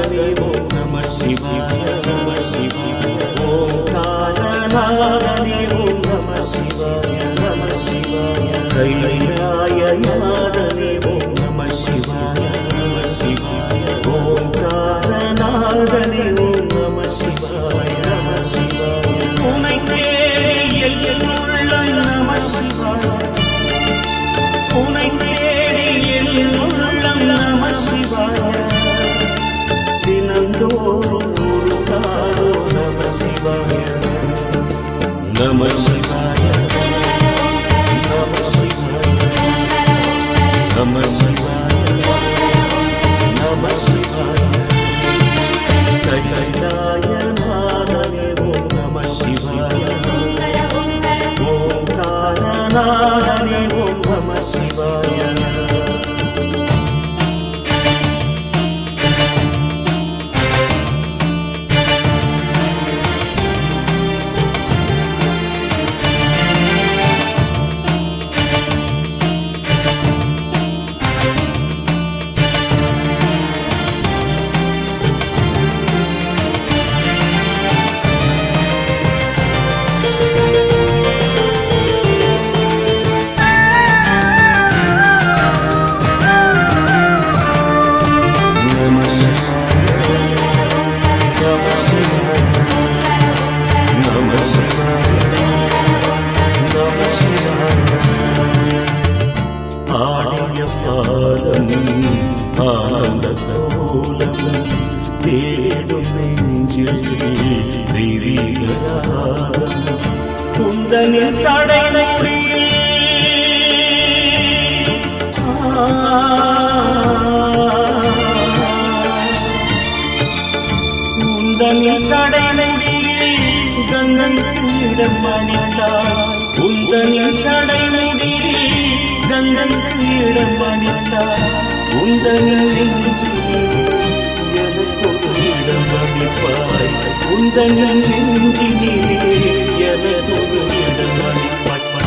Namo Namah Shivaya Namah ஓங்காரநாதனே ஓம் நம நின் சடை மூடி. உந்தனில் சடை முடியில் கங்கையிடம் அணித்தார் உந்தனில் சடை முடியில் கங்கையிடம் அணித்தார் உந்தனில் நெஞ்சில் இடம் அளிப்பாய் உந்தனில் நெஞ்சினிலே எனக்கொரு இடம்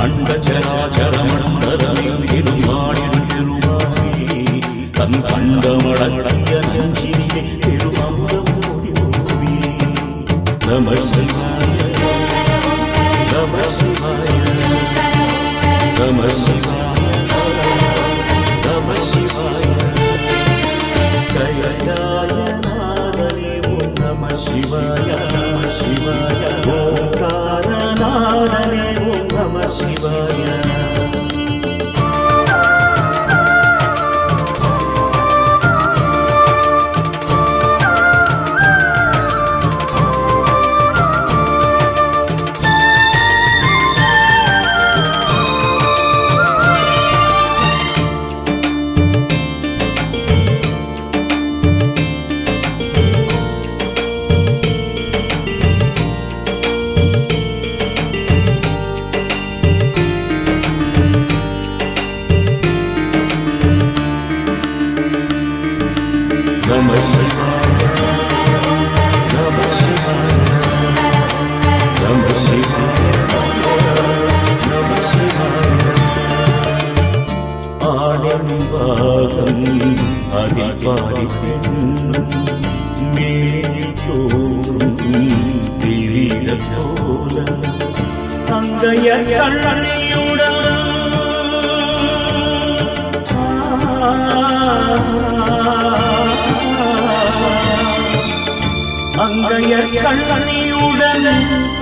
அண்ட சராச்சர இரும் நாடின் திருவாயி தன் நெஞ்சினிலே பெருமமுதம் நம சிவாய நம சிவாய நம சிவாய அதில் மேலே தோறும் தெரியல போல அங்கைய கண்ணியுடன் அங்கையர் கண்ணியுடன்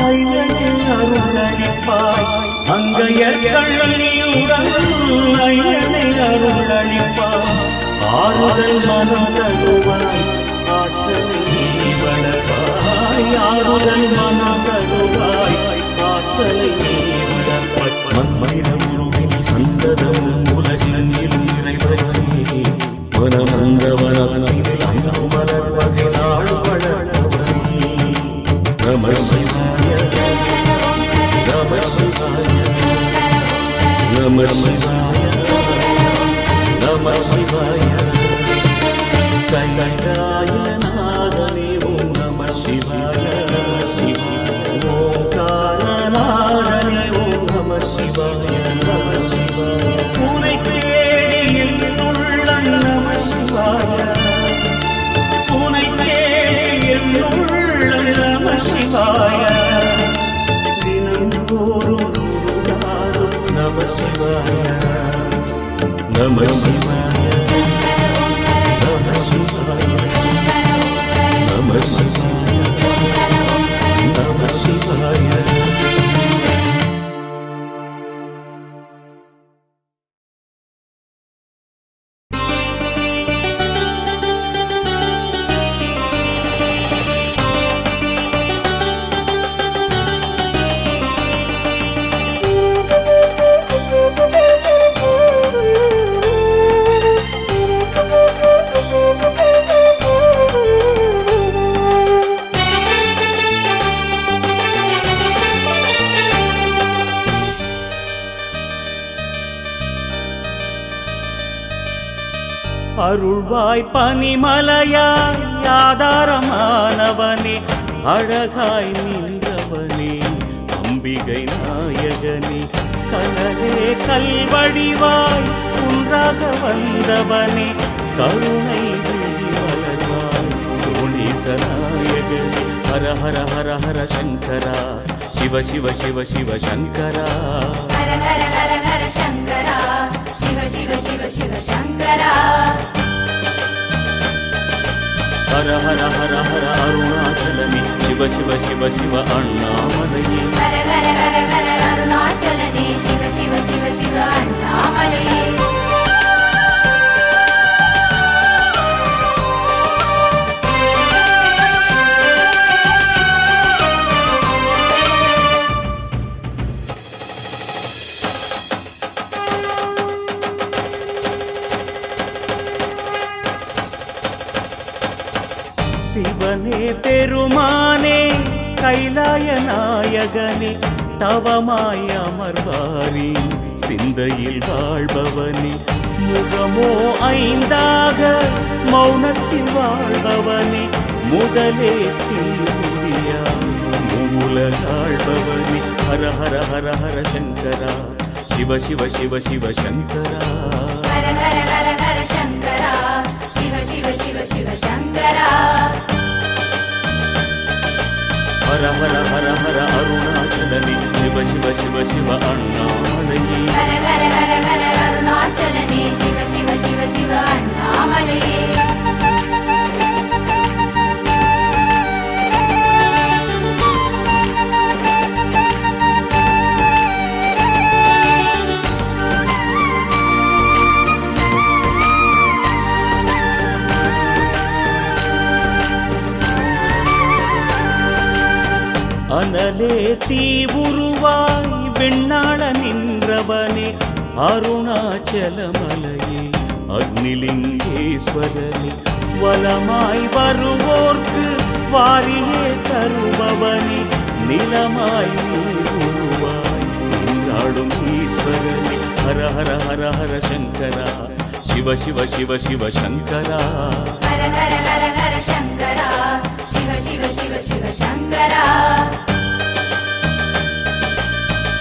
ஐயனே அருளளிப்பாய் அங்கையர் கண்ணியுடன் ஐயனே அருளளிப்பாய் ஆறுதல் மனம் தருவாய் ஆற்றலை வளவாய் ஆறுதல் மனம் தருவாய் ஆற்றலை நீ உருவில் உலகில் இறைவனே. நாள் நம சிவாய நம சிவாய நம சிவாய கைலாயநாதனே ஓம் நம சிவாய. நம சிவாய ஓம் நம சிவாய. நம சிவாய உனை தேடி உள்ளம் நம சிவாய உள்ளம் நம சிவாய. தினந்தோறும் நம சிவாய. நம சிவாய. அருள்வாய் பனிமலையாய் ஆதாரமானவனே அழகாய் நின்றவனே அம்பிகை நாயகனே. கடலே கல்வடிவாய் குன்றாக வந்தவனே கருணை வளர்வாய் சோழீச நாயகனே ஹர ஹர ஹர ஹர சங்கரா. சிவ சிவ சிவ சிவ சங்கரா. ஹர ஹர ஹர ஹர சங்கரா. சிவ சிவ சிவ சிவ சங்கரா. ஹர ஹர ஹர ஹர அருணாச்சலமே சிவ சிவ சிவ சிவ அண்ணாமலையே ஹர ஹர ஹர ஹர அருணாச்சலனே சிவ சிவ சிவ சிவ அண்ணாமலையே பெருமானே கைலாய நாயகனே தவமாய் அமர்வாரி சிந்தையில் வாழ்பவனே முகமோ ஐந்தாக மௌனத்தில் வாழ்பவனே முதலே தீமுடியாய் மூலகாழ்பவனே ஹர ஹர ஹர ஹர சங்கரா சிவ சிவ சிவ சிவ சங்கரா ஹர ஹர ஹர ஹர சங்கரா சிவ சிவ சிவ சிவ சங்கரா ஹர ஹர ஹர ஹர அருணாச்சலனே சிவ சிவ சிவ சிவ அண்ணாமலையே ஹர ஹர ஹர ஹர அருணாச்சலனே சிவ சிவ சிவ சிவ அண்ணாமலையே அனலே தீ உருவாய் வெண்ணாள நின்றவனே அருணாச்சலமலையே அக்னிலிங்கேஸ்வரனே வலமாய் வருவோர்க்கு வாரியே தருபவனே நிலமாய் நீர் உருவாய் நின்றாடும் ஈஸ்வரனே ஹர ஹர ஹர ஹர சங்கரா சிவ சிவ சிவ சிவ சங்கரா. ஹர ஹர ஹர ஹர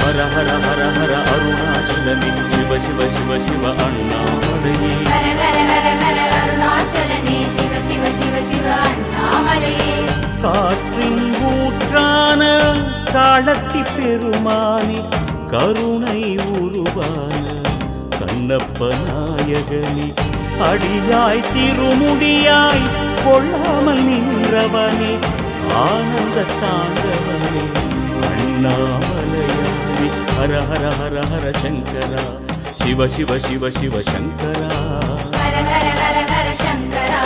ஹர ஹர ஹர ஹர அருணாச்சலனே சிவ சிவ சிவ சிவ அண்ணாமலையே ஹர ஹர ஹர ஹர அருணாச்சலனே சிவ சிவ சிவ சிவ அண்ணாமலையே காற்றின் ஊற்றான காலத்தி பெருமானே கருணை உருவான கண்ணப்ப நாயகனே அடியாய் திருமுடியாய் கொள்ளாமல் நின்றவனே ஆனந்த தாண்டவனே அண்ணாமலையானே ஹர ஹர ஹர ஹர சங்கரா சிவ சிவ சிவ சிவ சங்கரா ஹர ஹர ஹர ஹர சங்கரா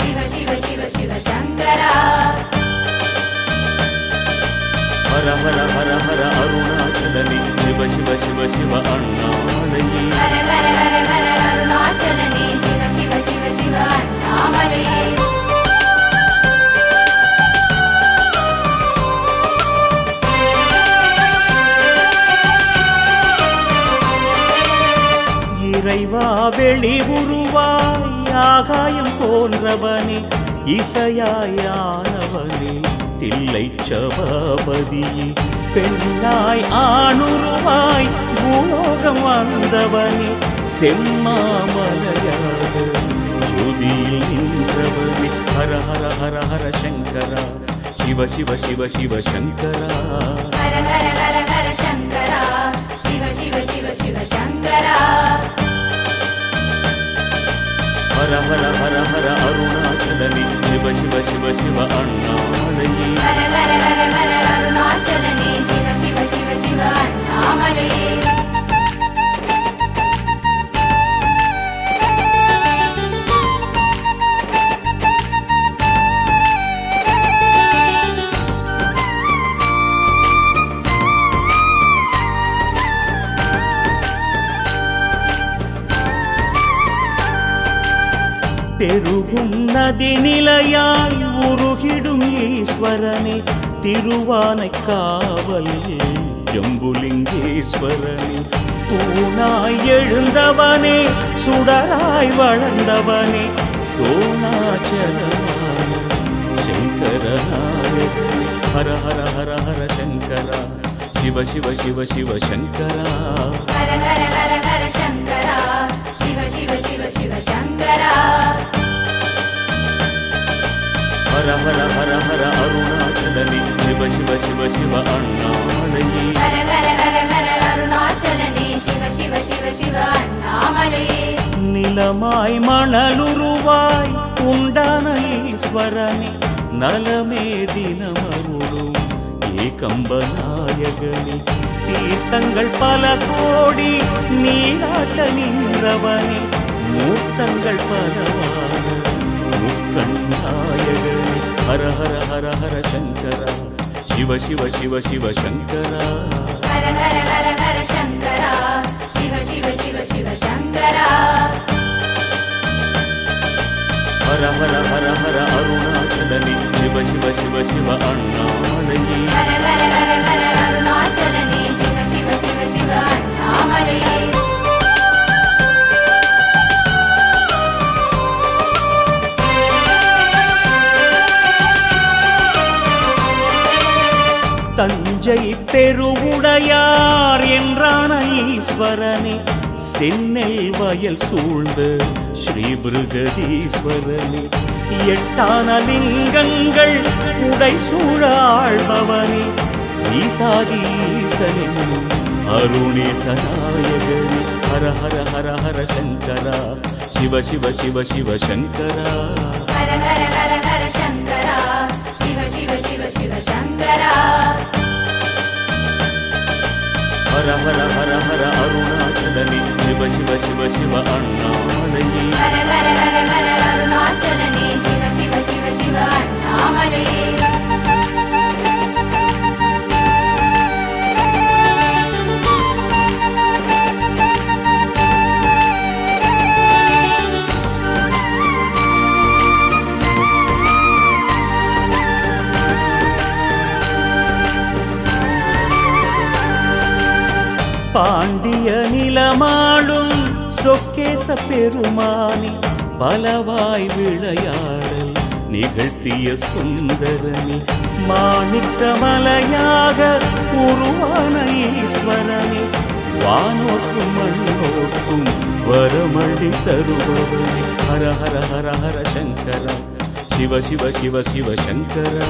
சிவ சிவ சிவ சிவ சங்கரா ஹர ஹர ஹர ஹர அருணாச்சலனே சிவ சிவ சிவ சிவ அண்ணாமலையே ஹர ஹர ஹர ஹர அருணாச்சலனே சிவ சிவ சிவ சிவ அண்ணாமலையே இறைவா வெளி உருவாய் ஆகாயம் போன்றவனே இசையாயானவனே தில்லை சபாபதியே பெண்ணாய் ஆணுருவாய் பூலோகம் வந்தவனே செம்மாமலையாக ஜோதியில் நின்றவனே ஹர ஹர ஹர ஹர சங்கரா சிவ சிவ சிவ சிவ சங்கரா. ஹர ஹர ஹர ஹர சங்கரா சிவ சிவ சிவ சிவ சங்கரா. ஹர ஹர ஹர ஹர அருணாச்சலனே சிவ சிவ சிவ சிவ அண்ணாமலையே ஹர ஹர ஹர ஹர அருணாச்சலனே சிவ சிவ சிவ சிவ அண்ணாமலையே பெருகும் நதி நிலையாய் உருகிடும் ஈஸ்வரனே திருவானை காவல் ஜம்புலிங்கேஸ்வரனே தூணாய் எழுந்தவனே சுடராய் வளர்ந்தவனே சோனாச்சலமான சங்கரநாயகனே ஹர ஹர ஹர ஹர சங்கரா. சிவ சிவ சிவ சிவ சங்கரா. ஹர ஹர ஹர ஹர சிவ சிவ சங்கரா. ஹர ஹர ஹர ஹர அருணாச்சலனே. சிவ சிவ சிவ சிவ அண்ணாமலையே. ஹர ஹர ஹர ஹர அருணாச்சலனே. சிவ சிவ சிவ சிவ அண்ணாமலையே. நிலமாய் மணலுருவாய் உண்டான ஈஸ்வரனே நலமே தினமருளும் ஏகம்பநாயகனே. தீர்த்தங்கள் பல கோடி நீராட்ட நின்றவனே. மூர்த்தங்கள் பலவான முக்கண்ணாயகனே ஹர ஹர ஹர ஹர சங்கரா சிவ சிவ சிவ சிவ சங்கரா ஹர ஹர ஹர ஹர சங்கரா சிவ சிவ சிவ சிவ சங்கரா ஹர ஹர ஹர ஹர அருணாச்சலனே சிவ சிவ சிவ சிவ அண்ணாமலையே ஹர ஹர ஹர ஹர அருணாச்சலனே சிவ சிவ சிவ சிவ அண்ணாமலையே தஞ்சை பெருவுடையார் என்றான ஈஸ்வரனே சென்னல் வயல் சூழ்ந்த ஸ்ரீ பிருகதீஸ்வரனே எட்டான லிங்கங்கள் உடை சூழாழ்பவனே ஆழ்பவனே அருணேசநாயகனே. ஹர ஹர ஹர ஹர சங்கரா சிவ சிவ சிவ சிவ சங்கரா. ஹர ஹர ஹர ஹர சங்கரா சிவ சிவ சிவ சிவ சங்கரா ஹர ஹர ஹர ஹர அருணாச்சலனே சிவ சிவ சிவ சிவ அண்ணாமலையே ஹர ஹர ஹர ஹர அருணாச்சலனே சிவ சிவ சிவ சிவ பாண்டிய நிலமாளும் சொக்கேச பெருமானி பலவாய் விளையாடல் நிகழ்த்திய சுந்தரனி. மாணிக்க மலையாக உருவான ஈஸ்வரனி. வானோக்கும் மண்ணோக்கும் வரமழி தருபவனி. ஹர ஹர ஹர ஹர சங்கரா. சிவ சிவ சிவ சிவ சங்கரா.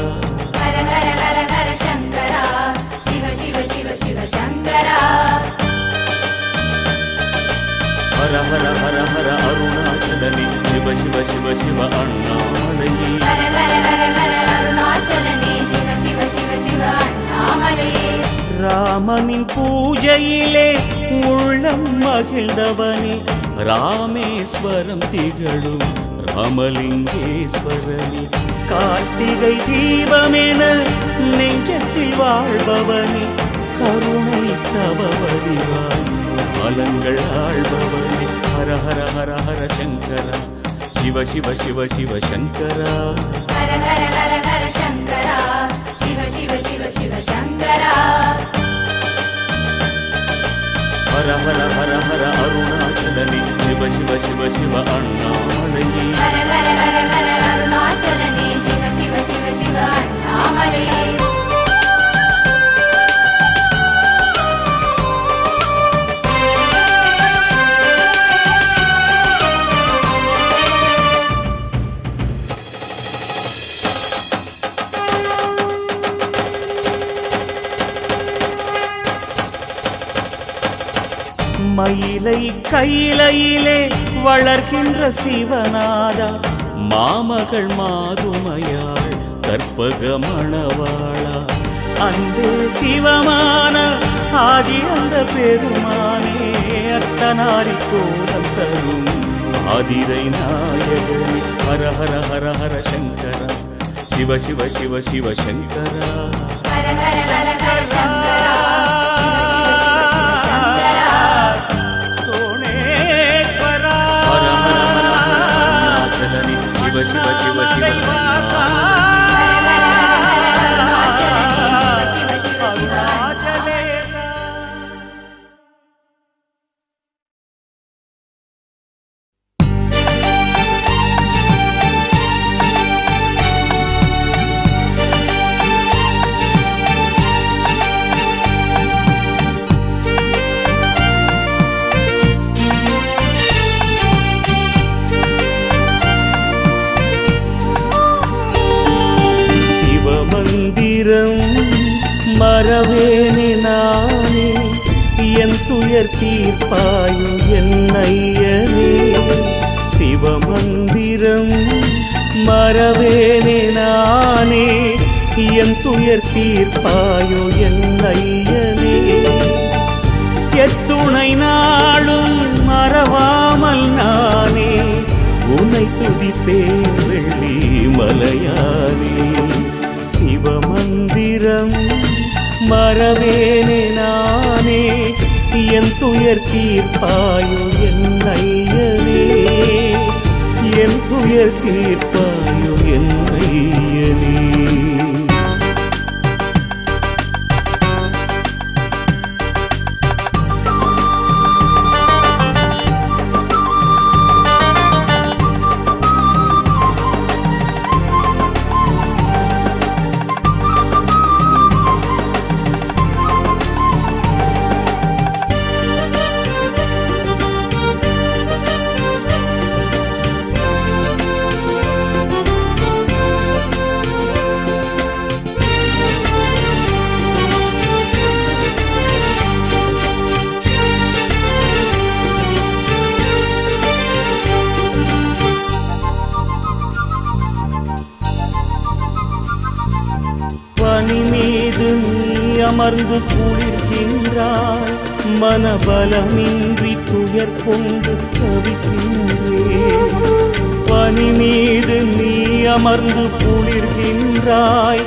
ஹர ஹர ஹர ஹர அருணாச்சலனே. சிவ சிவ சிவ சிவ அண்ணாமலையே. ஹர ஹர ஹர ஹர அருணாச்சலனே. சிவ சிவ சிவ சிவ அண்ணாமலையே. ராமனின் பூஜையிலே உள்ளம் மகிழ்ந்தவனே. ராமேஸ்வரம் திகழும் ராமலிங்கேஸ்வரனே. கார்த்திகை தீபமென நெஞ்சத்தில் வாழ்பவனே. கருணை தவ வடிவான் பலங்கள் ஆழ்பவன் ஹர ஹர ஹர சங்கரா சிவ சிவ சிவ சிவ சங்கரா ஹர ஹர ஹர ஹர சங்கரா சிவ சிவ சிவ சிவ சங்கரா ஹர ஹர ஹர ஹர அருணாச்சலனே சிவ சிவ சிவ சிவ அண்ணாமலையே ஹர ஹர ஹர ஹர அருணாச்சலனே சிவ சிவ சிவ சிவ மயிலை கையிலையிலே வளர்கின்ற சிவநாதா. மாமகள் மாதுமையாள் கற்பக மணவாளா. அன்பே சிவமான ஆதி அந்த பெருமானே அத்தனாரி கோலம் தரும். ஆதிரை நாயகனே ஹர ஹர ஹர ஹர சங்கரா. சிவ சிவ சிவ சிவ சங்கரா. அருணாச்சலனே சிவ சிவமந்திரம் மறவேனே நானே. என் துயர் தீர்ப்பாயு என்னையனே சிவமந்திரம் மறவேனே நானே. என் துயர் தீர்ப்பாயோ என்னையனே எத்துணை நாளும் மறவாமல் நானே. உனை துதிப்பேன் வெள்ளி மலையானே. சிவமந்திரம் மறவேனே நானே. என் துயர் தீர்ப்பாயோ என் ஐயனே என் துயர் தீர்ப்பாயோ என் ஐயனே உணர்ந்து குளிர்கின்றாய். மனபலமின்றி துயர் கொண்டு தவிக்கின்றேன் பனி மீது நீ அமர்ந்து குளிர்கின்றாய்.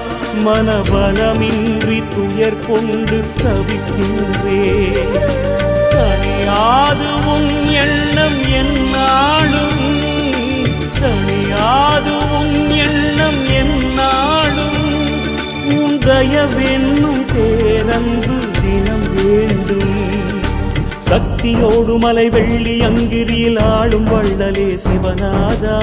மனபலமின்றி துயர் கொண்டு தவிக்கின்றேன் தனியாது உன் எண்ணம் என்னாலும் தனியாது உன் எண்ணம் தயவென்னும் பேரன்பு தினம் வேண்டும். சக்தியோடு மலை வெள்ளி அங்கிரியில் ஆளும் வள்ளலே சிவநாதா.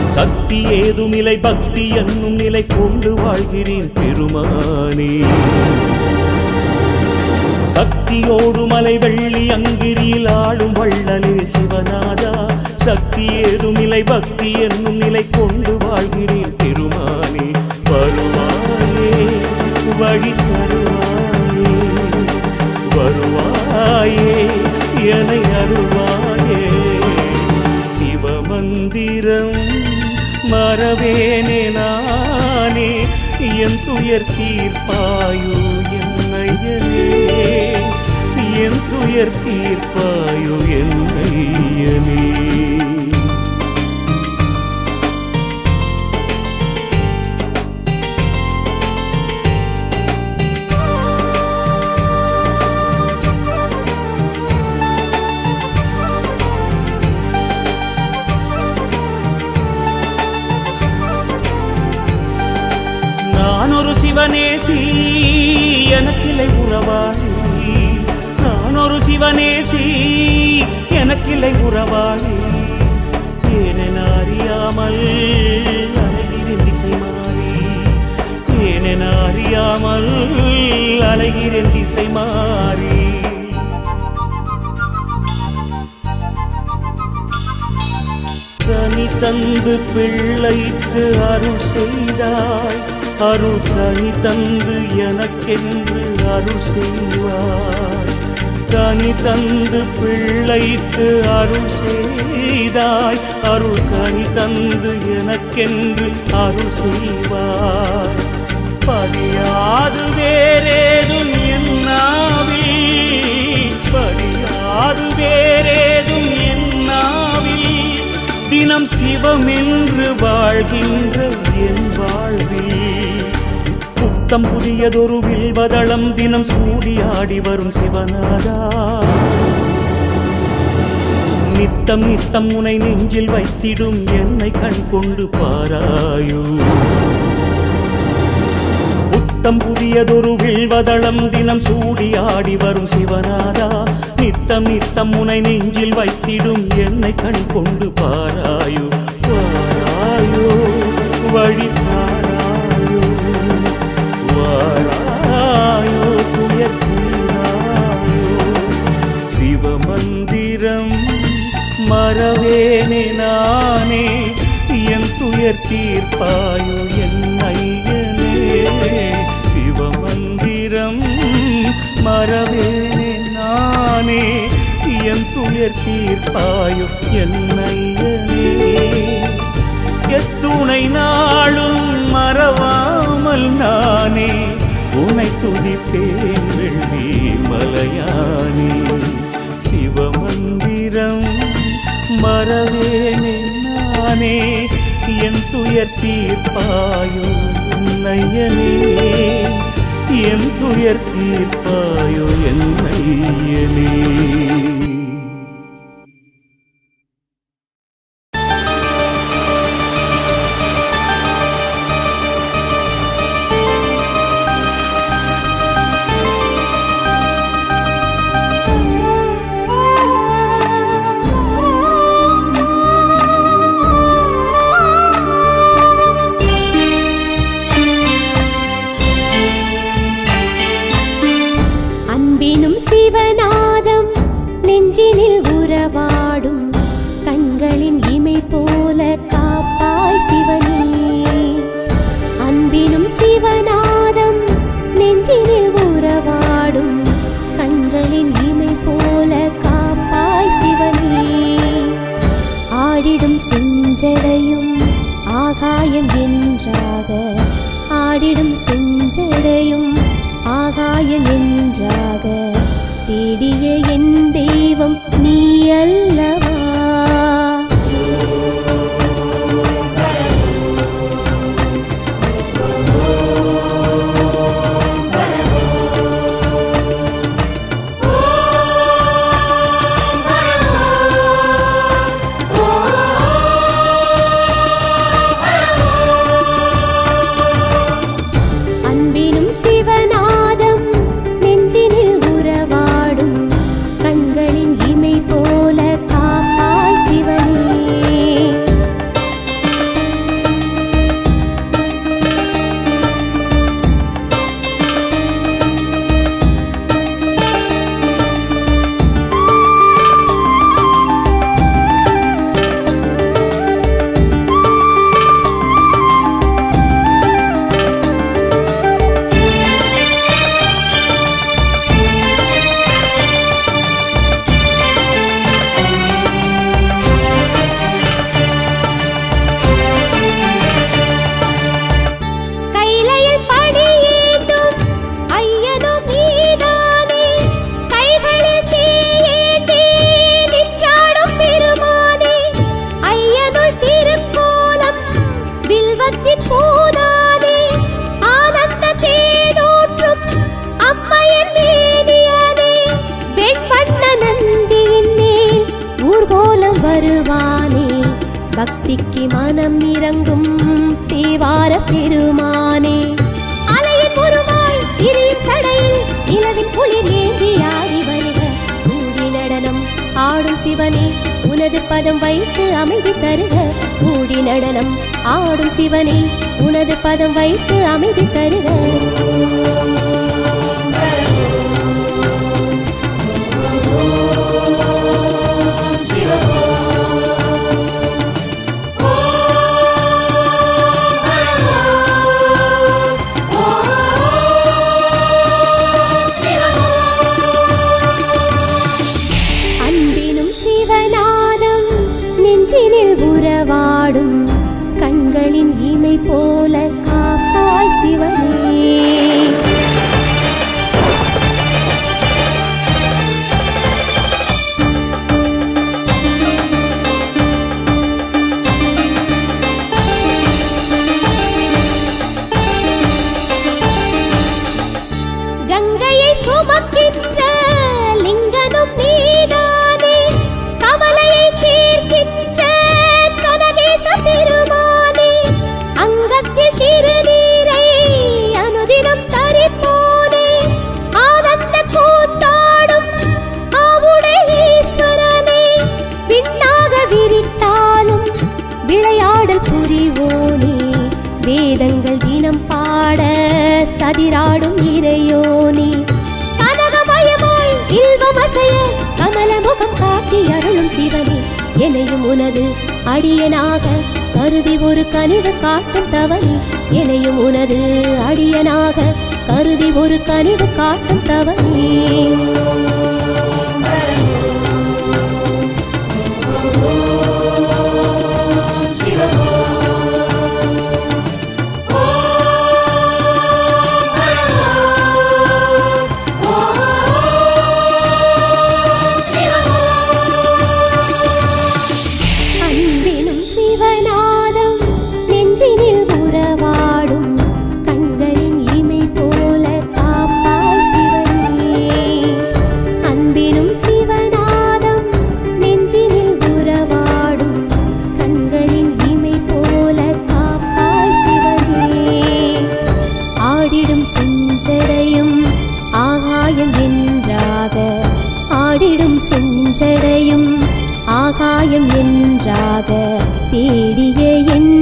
சக்தி ஏதும் ஏதுமில்லை பக்தி என்னும் நிலை கொண்டு வாழ்கிறேன் பெருமானே சக்தியோடு மலை வெள்ளி அங்கிரியில் ஆளும் வள்ளலே சிவநாதா. சக்தி ஏதும் ஏதுமில்லை பக்தி என்னும் நிலை கொண்டு வாழ்கிறேன் பெருமானே வழி தருவாயே. வருவாயே என அருவாயே சிவமந்திரம் மறவேனே நானே. என் துயர் தீர்ப்பாயோ என்னையனே என் துயர் தீர்ப்பாயோ என்னையனே எனக்கில்லை உறவாளி. நான் ஒரு சிவனேசி எனக்கில்லை உறவாளி. ஏனென அறியாமல் அலைகிறேன் திசை மாறி ஏனென அறியாமல் அலைகிறேன் திசை மாறி கனி தந்து பிள்ளைக்கு அருள் செய்தாய். அருள் கனி தந்து எனக்கென்று அருள் செய்வாய் கனி தந்து பிள்ளைக்கு அருள் செய்தாய். அருள் கனி தந்து எனக்கென்று அருள் செய்வாய் பதியாது வேறேதும் என்னாவில் பதியாது வேறேதும் என்னாவில் தினம் சிவம் என்று வாழ்கின்ற என் வாழ்வில். புத்தம் புதியதொரு வில்வதளம் தினம் சூடியாடி வரும் சிவநாதா. நித்தம் நித்தம் உனை நெஞ்சில் வைத்திடும் என்னை கண் கொண்டு பாராயோ. புத்தம் புதியதொரு வில்வதளம் தினம் சூடியாடி வரும் சிவநாதா. நித்தம் நித்தம் உனை நெஞ்சில் வைத்திடும் என்னை கண் கொண்டு பாராயு. பாராயோ. வழி மறவேனே நானே என் துயர் தீர்ப்பாயோ என் ஐயனே. சிவமந்திரம் மறவேனே நானே என் துயர் தீர்ப்பாயோ என் ஐயனே. எத்துணை நாளும் மறவாமல் நானே உனை துதிப்பேன் வெள்ளி மலையா. நானே என் துயர் தீர்ப்பாயோ நையனே. என் துயர் தீர்ப்பாயோ என் என்றாக தேடிய எந்த பக்திக்கு மனம் இறங்கும் தேவார பெருமானே. அலையின் உருவாய் எரியும் சடையில் நிலவின் குளிர் ஏந்தி ஆடி வருக. கூடி நடனம் ஆடும் சிவனே உனது பதம் வைத்து அமைதி தருக. கூடி நடனம் ஆடும் சிவனே உனது பதம் வைத்து அமைதி தருக. வாடும் கண்களின் இமை போல காப்பாய் சிவனே. கதிராடும் இறையோனே. கனகமயமாய் இல்வமசைய கமலமுகம் காட்டி அருளும் சிவனே. எனையும் உனது அடியனாக கருதி ஒரு கனிவு காட்டும் தவனே. எனையும் உனது அடியனாக கருதி ஒரு கனிவு காட்டும் தவனே. செஞ்சடையும் ஆகாயம் என்றாக தேடிய என்